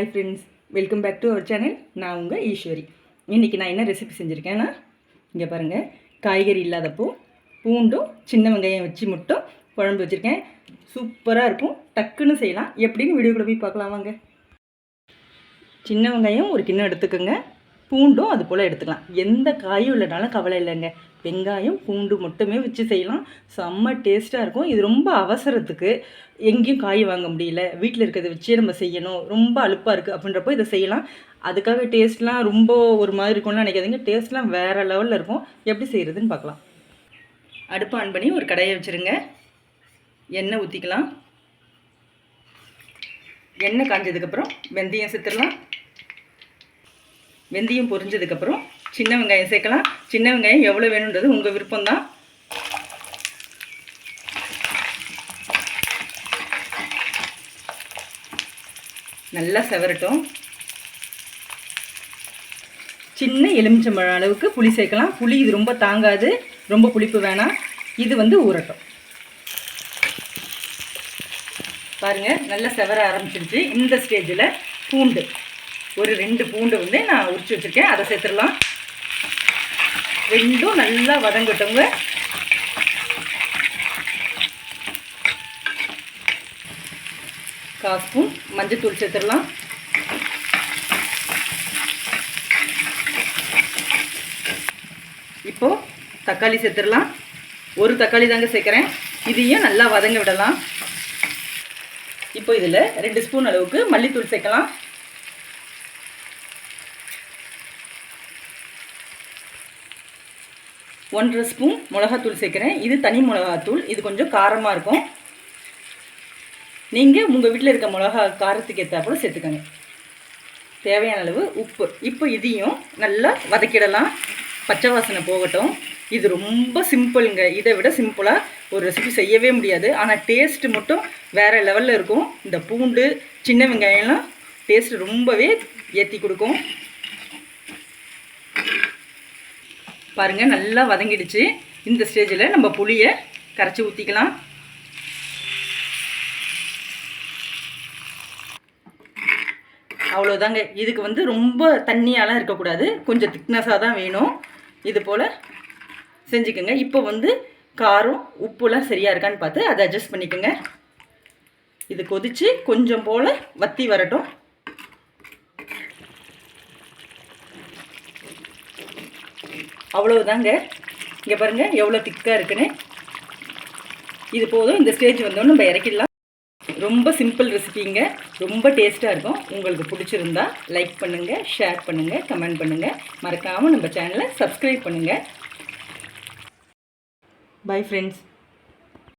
Hi friends welcome back to our channel நான் உங்கள் ஈஸ்வரி. இன்றைக்கி நான் என்ன ரெசிபி செஞ்சுருக்கேன்னா இங்கே பாருங்கள் காய்கறி இல்லாதப்போ பூண்டும் சின்ன வெங்காயம் வச்சு மட்டும் குழம்பு வச்சுருக்கேன். சூப்பராக இருக்கும். டக்குன்னு செய்யலாம். எப்படின்னு வீடியோக்குள்ள போய் பார்க்கலாம் வாங்க. சின்ன வெங்காயம் ஒரு கிண்ணம் எடுத்துக்கோங்க. பூண்டும் அது போல் எடுத்துக்கலாம். எந்த காயும் இல்லைனாலும் கவலை இல்லைங்க. வெங்காயம் பூண்டு மட்டுமே வச்சு செய்யலாம். செம்ம டேஸ்ட்டாக இருக்கும். இது ரொம்ப அவசரத்துக்கு எங்கேயும் காய் வாங்க முடியல. வீட்டில் இருக்கிறத வச்சே நம்ம செய்யணும். ரொம்ப அழுப்பாக இருக்குது அப்படின்றப்போ இதை செய்யலாம். அதுக்காக டேஸ்ட்லாம் ரொம்ப ஒரு மாதிரி இருக்கும்னு நினைக்காதீங்க. டேஸ்ட்லாம் வேறு லெவலில் இருக்கும். எப்படி செய்கிறதுன்னு பார்க்கலாம். அடுப்பு ஆன் பண்ணி ஒரு கடையை வச்சுருங்க. எண்ணெய் ஊற்றிக்கலாம் எண்ணெய் காஞ்சதுக்கப்புறம் வெந்தயம் சேர்த்துடலாம் வெந்தயம் பொரிஞ்சதுக்கப்புறம் சின்ன வெங்காயம் சேர்க்கலாம். சின்ன வெங்காயம் எவ்வளோ வேணுன்றது உங்கள் விருப்பம்தான். நல்லா செவரட்டும். சின்ன எலுமிச்சம்பழம் அளவுக்கு புளி சேர்க்கலாம். புளி இது ரொம்ப தாங்காது. ரொம்ப புளிப்பு வேணாம். இது வந்து ஊறட்டும். பாருங்கள் நல்லா செவர ஆரம்பிச்சிருச்சு. இந்த ஸ்டேஜில் பூண்டு. ஒரு ரெண்டு பூண்டு வந்து நான் உரிச்சு வச்சுருக்கேன். அதை சேர்த்துடலாம். ரெண்டும் நல்லா வதங்கட்டவங்க கால் ஸ்பூன் மஞ்சத்தூள் சேர்த்துடலாம். இப்போது தக்காளி சேர்த்துடலாம். ஒரு தக்காளி தாங்க சேர்க்குறேன். இதையும் நல்லா வதங்க விடலாம். இப்போ இதில் ரெண்டு ஸ்பூன் அளவுக்கு மல்லித்தூள் சேர்க்கலாம். ஒன்றரை ஸ்பூன் மிளகாத்தூள் சேர்க்குறேன். இது தனி மிளகாத்தூள். இது கொஞ்சம் காரமாக இருக்கும். நீங்கள் உங்கள் வீட்டில் இருக்க மிளகா காரத்துக்கு ஏற்றாப்புல சேர்த்துக்கோங்க. தேவையான அளவு உப்பு. இப்போ இதையும் நல்லா வதக்கிடலாம். பச்சை வாசனை போகட்டும். இது ரொம்ப சிம்பிளுங்க. இதை விட சிம்பிளாக ஒரு ரெசிபி செய்யவே முடியாது. ஆனால் டேஸ்ட்டு மட்டும் வேறு லெவலில் இருக்கும். இந்த பூண்டு சின்ன வெங்காயம்லாம் டேஸ்ட் ரொம்பவே ஏற்றி கொடுக்கும். பாருங்கள் நல்லா வதங்கிடுச்சு. இந்த ஸ்டேஜில் நம்ம புளியை கரைச்சி ஊற்றிக்கலாம் அவ்வளோதாங்க இதுக்கு வந்து ரொம்ப தண்ணியாலாம் இருக்கக்கூடாது. கொஞ்சம் திக்னஸாக தான் வேணும். இது போல் செஞ்சுக்கோங்க. இப்போ வந்து காரம் உப்புலாம் சரியாக இருக்கான்னு பார்த்து அதை அட்ஜஸ்ட் பண்ணிக்கோங்க. இது கொதித்து கொஞ்சம் போல் வத்தி வரட்டும். அவ்வளவுதாங்க. இங்கே பாருங்கள் எவ்வளோ திக்காக இருக்குன்னு. இது போதும் இந்த ஸ்டேஜ் வந்தோன்னு நம்ம இறக்கிடலாம். ரொம்ப சிம்பிள் ரெசிபிங்க ரொம்ப டேஸ்ட்டாக இருக்கும். உங்களுக்கு பிடிச்சிருந்தா லைக் பண்ணுங்கள் ஷேர் பண்ணுங்கள் கமெண்ட் பண்ணுங்கள் மறக்காமல் நம்ம சேனலை சப்ஸ்கிரைப் பண்ணுங்கள் பை ஃப்ரெண்ட்ஸ்